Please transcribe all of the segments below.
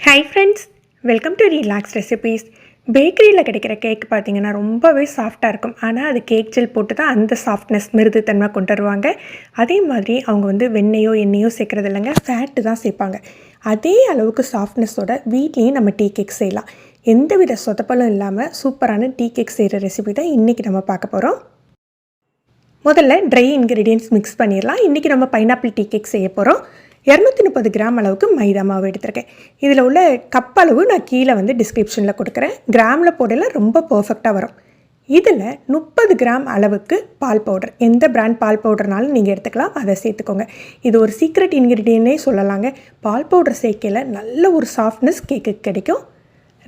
Hi friends welcome to relax recipes பேக்கரியில் கிடைக்கிற cake பார்த்தீங்கன்னா ரொம்பவே சாஃப்டாக இருக்கும். ஆனால் அது கேக் ஜெல் போட்டு தான் அந்த சாஃப்ட்னஸ் மிருதுத்தன்மை கொண்டு வருவாங்க. அதே மாதிரி அவங்க வந்து வெண்ணெயோ எண்ணெயோ சேர்க்குறது இல்லைங்க ஃபேட்டு தான் சேர்ப்பாங்க. அதே அளவுக்கு சாஃப்ட்னஸோட வீட்லேயும் நம்ம டீ கேக் செய்யலாம். எந்தவித சொதப்பலும் இல்லாமல் சூப்பரான டீ கேக் செய்கிற ரெசிபி தான் இன்றைக்கி நம்ம பார்க்க போகிறோம் முதல்ல ட்ரை இன்க்ரீடியன்ஸ் மிக்ஸ் பண்ணிடலாம். இன்றைக்கி நம்ம பைனாப்பிள் டீ கேக் செய்ய போகிறோம் இரநூத்தி முப்பது கிராம் அளவுக்கு மைதா மாவு எடுத்திருக்கேன். இதில் உள்ள கப் அளவு நான் கீழே வந்து டிஸ்கிரிப்ஷனில் கொடுக்குறேன். கிராமில் போடல ரொம்ப பர்ஃபெக்டாக வரும். இதில் முப்பது கிராம் அளவுக்கு பால் பவுடர் எந்த பிராண்ட் பால் பவுடர்னாலும் நீங்கள் எடுத்துக்கலாம் அதை சேர்த்துக்கோங்க. இது ஒரு சீக்ரெட் இன்க்ரீடியன்னே சொல்லலாங்க. பால் பவுடர் சேர்க்கையில் நல்ல ஒரு சாஃப்ட்னஸ் கேக்கு கிடைக்கும்.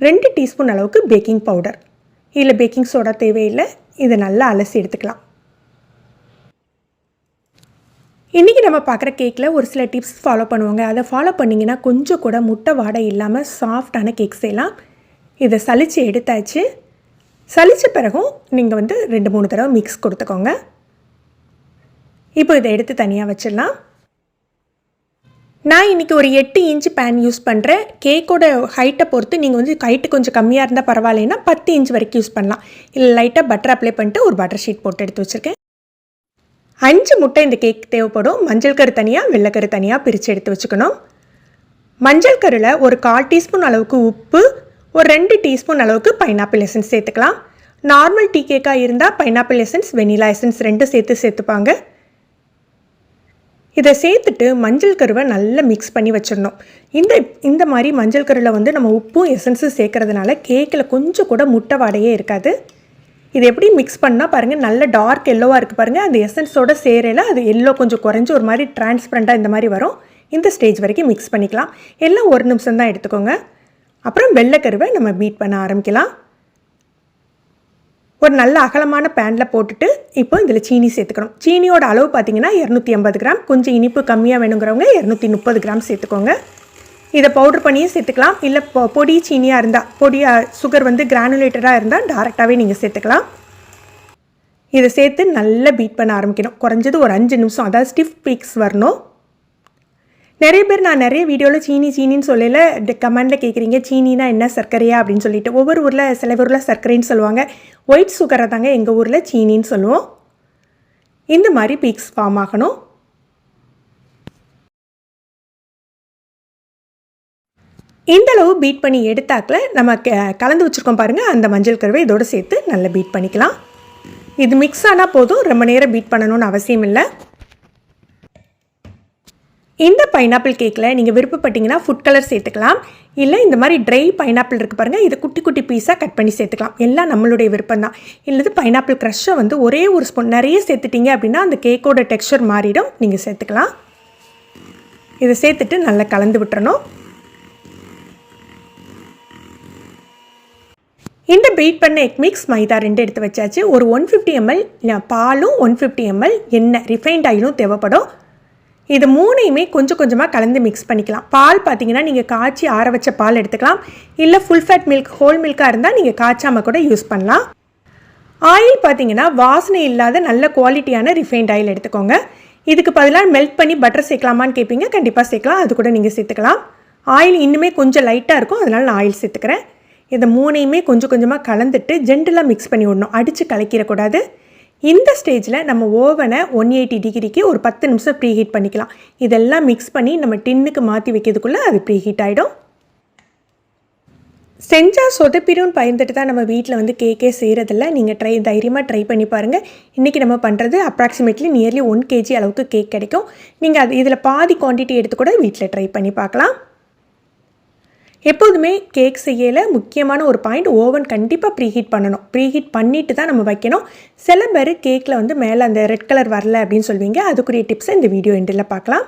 ரெண்டு டீஸ்பூன் அளவுக்கு பேக்கிங் பவுடர் இதில் பேக்கிங் சோடா தேவையில்லை. இதை நல்லா அலசி எடுத்துக்கலாம். இன்றைக்கி நம்ம பார்க்குற கேக்கில் ஒரு சில டிப்ஸ் ஃபாலோ பண்ணுவாங்க. அதை ஃபாலோ பண்ணிங்கன்னா கொஞ்சம் கூட முட்டை வாடை இல்லாமல் சாஃப்டான கேக் செய்யலாம் இதை சலித்து எடுத்தாச்சு. சலித்த பிறகும் நீங்கள் வந்து ரெண்டு மூணு தடவை மிக்ஸ் கொடுத்துக்கோங்க. இப்போ இதை எடுத்து தனியாக வச்சிடலாம். நான் இன்றைக்கி ஒரு எட்டு இன்ச்சு பேன் யூஸ் பண்ணுறேன் கேக்கோட ஹைட்டை பொறுத்து நீங்கள் வந்து ஹைட்டு கொஞ்சம் கம்மியாக இருந்தால் பரவாயில்லைன்னா பத்து இன்ச் வரைக்கும் யூஸ் பண்ணலாம். இல்லை லைட்டாக பட்டர் அப்ளை பண்ணிட்டு ஒரு பட்டர் ஷீட் போட்டு எடுத்து வச்சுருக்கேன். அஞ்சு முட்டை இந்த கேக் தேவைப்படும். மஞ்சள் கரு தனியாக வெள்ளைக்கரு தனியாக பிரித்து எடுத்து வச்சுக்கணும். மஞ்சள் கருவில் ஒரு கால் டீஸ்பூன் அளவுக்கு உப்பு ஒரு ரெண்டு டீஸ்பூன் அளவுக்கு பைனாப்பிள் எசன்ஸ் சேர்த்துக்கலாம். நார்மல் டீ கேக்காக இருந்தால் பைனாப்பிள் எசன்ஸ் வெனிலா எசன்ஸ் ரெண்டும் சேர்த்து சேர்த்துப்பாங்க. இதை சேர்த்துட்டு மஞ்சள் கருவை நல்லா மிக்ஸ் பண்ணி வச்சிடணும். இந்த இந்த மாதிரி மஞ்சள் கருவில் வந்து நம்ம உப்பும் எசன்ஸும் சேர்க்கறதுனால கேக்கில் கொஞ்சம் கூட முட்டை வாடையே இருக்காது. இது எப்படி மிக்ஸ் பண்ணால் பாருங்கள் நல்ல டார்க் எல்லோவாக இருக்குது பாருங்கள் அந்த எசன்ஸோட சேரையில் அது எல்லோ கொஞ்சம் குறைஞ்சி ஒரு மாதிரி டிரான்ஸ்பரண்ட்டாக இந்த மாதிரி வரும். இந்த ஸ்டேஜ் வரைக்கும் மிக்ஸ் பண்ணிக்கலாம். எல்லாம் ஒரு நிமிஷம் தான் எடுத்துக்கோங்க. அப்புறம் வெள்ளைக்கருவை நம்ம பீட் பண்ண ஆரம்பிக்கலாம். ஒரு நல்ல அகலமான பேனில் போட்டுட்டு இப்போ இதில் சீனி சேர்த்துக்கணும். சீனியோட அளவு பார்த்தீங்கன்னா இரநூத்தி ஐம்பது கிராம். கொஞ்சம் இனிப்பு கம்மியாக வேணுங்கிறவங்க இரநூத்தி முப்பது கிராம் சேர்த்துக்கோங்க. இதை பவுட்ரு பண்ணியும் சேர்த்துக்கலாம். இல்லை பொ பொடி சீனியாக இருந்தால் பொடியாக சுகர் வந்து கிரானுலேட்டடாக இருந்தால் டேரெக்டாகவே நீங்கள் சேர்த்துக்கலாம். இதை சேர்த்து நல்லா பீட் பண்ண ஆரம்பிக்கணும். குறைஞ்சது ஒரு அஞ்சு நிமிஷம். அதாவது ஸ்டிஃப் பீக்ஸ் வரணும். நிறைய பேர் நான் நிறைய வீடியோவில் சீனி சீனின்னு சொல்லல கமெண்டில் கேட்குறீங்க சீனினா என்ன சர்க்கரையா அப்படின்னு சொல்லிட்டு ஒவ்வொரு ஊரில் சில ஊரில் சர்க்கரைன்னு சொல்லுவாங்க. ஒயிட் சுகரை தாங்க எங்கள் ஊரில் சீனின்னு சொல்லுவோம். இந்த மாதிரி பீக்ஸ் ஃபார்ம் ஆகணும். இந்த அளவு பீட் பண்ணி எடுத்தாக்கில் நம்ம கலந்து வச்சுருக்கோம் பாருங்கள் அந்த மஞ்சள் கருவை இதோடு சேர்த்து நல்லா பீட் பண்ணிக்கலாம். இது மிக்ஸ் ஆனால் போதும் ரொம்ப நேரம் பீட் பண்ணணும்னு அவசியம் இல்லை. இந்த பைனாப்பிள் கேக்கில் நீங்கள் விருப்பப்பட்டீங்கன்னா ஃபுட் கலர் சேர்த்துக்கலாம். இல்லை இந்த மாதிரி ட்ரை பைனாப்பிள் இருக்குது பாருங்கள் இதை குட்டி குட்டி பீஸாக கட் பண்ணி சேர்த்துக்கலாம். எல்லாம் நம்மளுடைய விருப்பம் தான். இல்லது பைனாப்பிள் க்ரஷ்ஷை வந்து ஒரே ஒரு ஸ்பூன் நிறைய சேர்த்துட்டீங்க அப்படின்னா அந்த கேக்கோட டெக்ஸ்சர் மாறிடும் நீங்கள் சேர்த்துக்கலாம். இதை சேர்த்துட்டு நல்லா கலந்து விட்டுறணும். இந்த பீட் பண்ண எக் மிக்ஸ் மைதா ரெண்டு எடுத்து வச்சாச்சு. ஒரு ஒன் ஃபிஃப்டி எம்எல் பாலும் ஒன் ஃபிஃப்டி எம்எல் எண்ணெய் ரிஃபைண்ட் ஆயிலும் தேவைப்படும். இது மூணையுமே கொஞ்சம் கொஞ்சமாக கலந்து மிக்ஸ் பண்ணிக்கலாம். பால் பார்த்தீங்கன்னா நீங்கள் காய்ச்சி ஆற வச்ச பால் எடுத்துக்கலாம். இல்லை ஃபுல் ஃபேட் மில்க் ஹோல் மில்காக இருந்தால் நீங்கள் காய்ச்சாமல் கூட யூஸ் பண்ணலாம். ஆயில் பார்த்தீங்கன்னா வாசனை இல்லாத நல்ல குவாலிட்டியான ரிஃபைண்ட் ஆயில் எடுத்துக்கோங்க. இதுக்கு பதிலாக மெல்ட் பண்ணி பட்டர் சேர்க்கலாமான்னு கேட்பீங்க கண்டிப்பாக சேர்க்கலாம். அது கூட நீங்கள் சேர்த்துக்கலாம். ஆயில் இன்னுமே கொஞ்சம் லைட்டாக இருக்கும். அதனால் நான் ஆயில் சேர்த்துக்கிறேன். இதை மூணையுமே கொஞ்சம் கொஞ்சமாக கலந்துட்டு ஜென்டலாக மிக்ஸ் பண்ணி விடணும் அடித்து கலக்கிடக்கூடாது. இந்த ஸ்டேஜில் நம்ம ஓவனை ஒன் எயிட்டி டிகிரிக்கு ஒரு பத்து நிமிஷம் ப்ரீ ஹீட் பண்ணிக்கலாம். இதெல்லாம் மிக்ஸ் பண்ணி நம்ம டின்னுக்கு மாற்றி வைக்கிறதுக்குள்ளே அது ப்ரீ ஹீட் ஆகிடும் செஞ்சால் சொதப்பிடும் பயந்துட்டு தான் நம்ம வீட்டில் வந்து கேக்கே செய்கிறதில்ல நீங்கள் ட்ரை தைரியமாக ட்ரை பண்ணி பாருங்கள் இன்றைக்கி நம்ம பண்ணுறது அப்ராக்சிமேட்லி நியர்லி ஒன் கேஜி அளவுக்கு கேக் கிடைக்கும். நீங்கள் அது இதில் பாதி குவான்டிட்டி எடுத்து கூட வீட்டில் ட்ரை பண்ணி பார்க்கலாம். எப்போதுமே கேக் செய்யல. முக்கியமான ஒரு பாயிண்ட் ஓவன் கண்டிப்பாக ப்ரீஹீட் பண்ணணும். ப்ரீஹீட் பண்ணிட்டு தான் நம்ம வைக்கணும். சில பேர் கேக்கில் வந்து மேலே அந்த ரெட் கலர் வரல அப்படின்னு சொல்வீங்க அதுக்குரிய டிப்ஸை இந்த வீடியோ எண்டில் பார்க்கலாம்.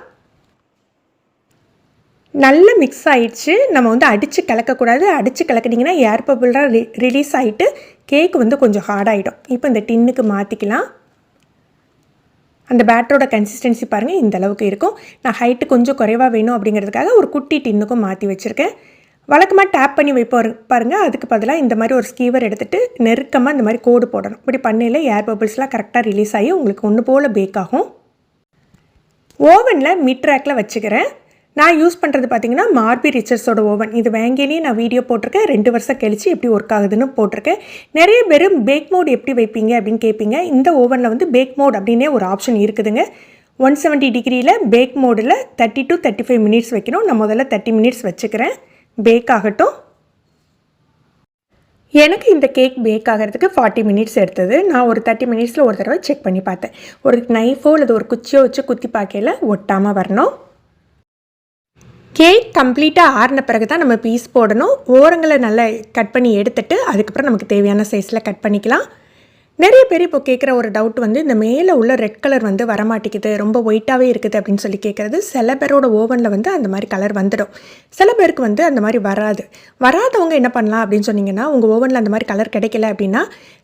நல்ல மிக்ஸ் ஆகிடுச்சு நம்ம வந்து அடித்து கலக்கக்கூடாது அடித்து கலக்கிட்டிங்கன்னா ஏர் பபுளாக ரி ரிலீஸ் ஆகிட்டு கேக் வந்து கொஞ்சம் ஹார்டாகிடும் இப்போ இந்த டின்னுக்கு மாற்றிக்கலாம் அந்த பேட்டரோட கன்சிஸ்டன்சி பாருங்கள் இந்த அளவுக்கு இருக்கும். நான் ஹைட்டு கொஞ்சம் குறைவாக வேணும் அப்படிங்கிறதுக்காக ஒரு குட்டி டின்னுக்கும் மாற்றி வச்சுருக்கேன். வழக்கமாக டேப் பண்ணி வைப்போம் பாருங்கள் அதுக்கு பதிலாக இந்த மாதிரி ஒரு ஸ்கீவர் எடுத்துகிட்டு நெருக்கமாக இந்த மாதிரி கோடு போடணும். இப்படி பண்ணையில் ஏர் பபிள்ஸ்லாம் கரெக்டாக ரிலீஸ் ஆகி உங்களுக்கு ஒன்று போல் பேக் ஆகும். ஓவனில் மிட் ரேக்கில் வச்சுக்கிறேன். நான் யூஸ் பண்ணுறது பார்த்தீங்கன்னா மார்பி ரிச்சர்ஸோட ஓவன் இது வாங்கிலேயே நான் வீடியோ போட்டிருக்கேன். ரெண்டு வருஷம் கழிச்சு எப்படி ஒர்க் ஆகுதுன்னு போட்டிருக்கேன். நிறைய பேர் பேக் மோட் எப்படி வைப்பீங்க அப்படின்னு கேட்பீங்க இந்த ஓவனில் வந்து பேக் மோட் அப்படின்னே ஒரு ஆப்ஷன் இருக்குதுங்க. ஒன் செவன்ட்டி டிகிரியில் பேக் மோடில் thirty to thirty five minutes வைக்கணும். நான் முதல்ல தேர்ட்டி மினிட்ஸ் வச்சுக்கிறேன். பேக் ஆகட்டும் எனக்கு இந்த கேக் பேக் ஆகிறதுக்கு ஃபார்ட்டி மினிட்ஸ் எடுத்தது. நான் ஒரு தேர்ட்டி மினிட்ஸில் ஒரு தடவை செக் பண்ணி பார்த்தேன். ஒரு நைஃபோ அல்லது ஒரு குச்சியோ வச்சு குத்தி பார்க்கையில் ஒட்டாமல் வரணும். கேக் கம்ப்ளீட்டாக ஆறின பிறகு தான் நம்ம பீஸ் போடணும். ஓரங்களை நல்லா கட் பண்ணி எடுத்துட்டு அதுக்கப்புறம் நமக்கு தேவையான சைஸில் கட் பண்ணிக்கலாம். நிறைய பேர் இப்போ கேட்குற ஒரு டவுட் வந்து இந்த மேலே உள்ள ரெட் கலர் வந்து வரமாட்டேங்குது ரொம்ப ஒயிட்டாகவே இருக்குது அப்படின்னு சொல்லி கேட்குறது. சில பேரோட ஓவனில் வந்து அந்த மாதிரி கலர் வந்துடும். சில பேருக்கு வந்து அந்த மாதிரி வராது. வராதவங்க என்ன பண்ணலாம் அப்படின்னு சொன்னீங்கன்னா உங்கள் ஓவனில் அந்த மாதிரி கலர் கிடைக்கல அப்படின்னா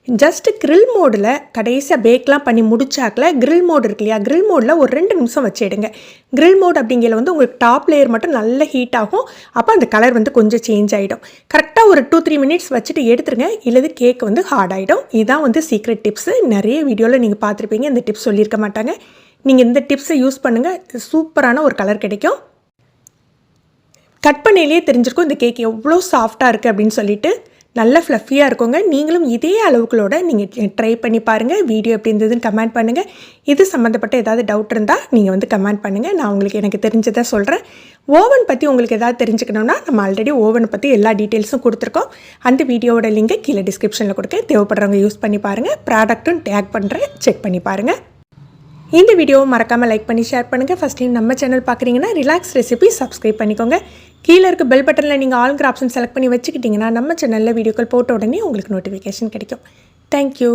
ஜஸ்ட்டு க்ரில் மோடில் கடைசியாக பேக்லாம் பண்ணி முடிச்சாக்கில் க்ரில் மோடு இருக்கு இல்லையா? க்ரில் மோடில் ஒரு ரெண்டு நிமிஷம் வச்சிடுங்க. க்ரில் மோட் அப்படிங்கிற வந்து உங்களுக்கு டாப் லேயர் மட்டும் நல்ல ஹீட் ஆகும். அப்போ அந்த கலர் வந்து கொஞ்சம் சேஞ்ச் ஆகிடும் கரெக்டாக ஒரு டூ த்ரீ மினிட்ஸ் வச்சுட்டு எடுத்துருங்க. இல்லது கேக் வந்து ஹார்ட் ஆகிடும் இதுதான் வந்து சீக்ரெட் டிப்ஸு நிறைய வீடியோவில் நீங்கள் பார்த்துருப்பீங்க. இந்த டிப்ஸ் சொல்லியிருக்க மாட்டாங்க. நீங்கள் இந்த டிப்ஸை யூஸ் பண்ணுங்கள் சூப்பரான ஒரு கலர் கிடைக்கும். கட் பண்ணிலேயே தெரிஞ்சிருக்கும் இந்த கேக் எவ்வளோ சாஃப்டாக இருக்குது அப்படின்னு சொல்லிட்டு. நல்ல ஃப்ளஃபியாக இருக்குங்க. நீங்களும் இதே அளவுகளோட நீங்கள் ட்ரை பண்ணி பாருங்கள் வீடியோ எப்படி இருந்ததுன்னு கமெண்ட் பண்ணுங்கள் இது சம்மந்தப்பட்ட ஏதாவது டவுட் இருந்தால் நீங்கள் வந்து கமெண்ட் பண்ணுங்கள் நான் உங்களுக்கு எனக்கு தெரிஞ்சதை சொல்கிறேன் ஓவன் பற்றி உங்களுக்கு ஏதாவது தெரிஞ்சுக்கணும்னா நம்ம ஆல்ரெடி ஓவனை பற்றி எல்லா டீட்டெயில்ஸும் கொடுத்துருக்கோம். அந்த வீடியோவோட லிங்கை கீழே டிஸ்கிரிப்ஷனில் கொடுக்க தேவைப்படுறவங்க யூஸ் பண்ணி பாருங்கள் ப்ராடக்ட்டும் டேக் பண்ணுறேன் செக் பண்ணி பாருங்கள் இந்த வீடியோவை மறக்காமல் லைக் பண்ணி ஷேர் பண்ணுங்கள் ஃபஸ்ட் டைம் நம்ம சேனல் பார்க்குறீங்கன்னா ரிலாக்ஸ் ரெசிபி சப்ஸ்கிரைப் பண்ணிக்கோங்க. கீழே இருக்க பெல் பட்டனில் நீங்கள் ஆல்கிற ஆப்ஷன் செலக்ட் பண்ணி வச்சுக்கிட்டிங்கன்னா நம்ம சேனலில் வீடியோக்கள் போட்ட உடனே உங்களுக்கு நோட்டிஃபிகேஷன் கிடைக்கும். தேங்க்யூ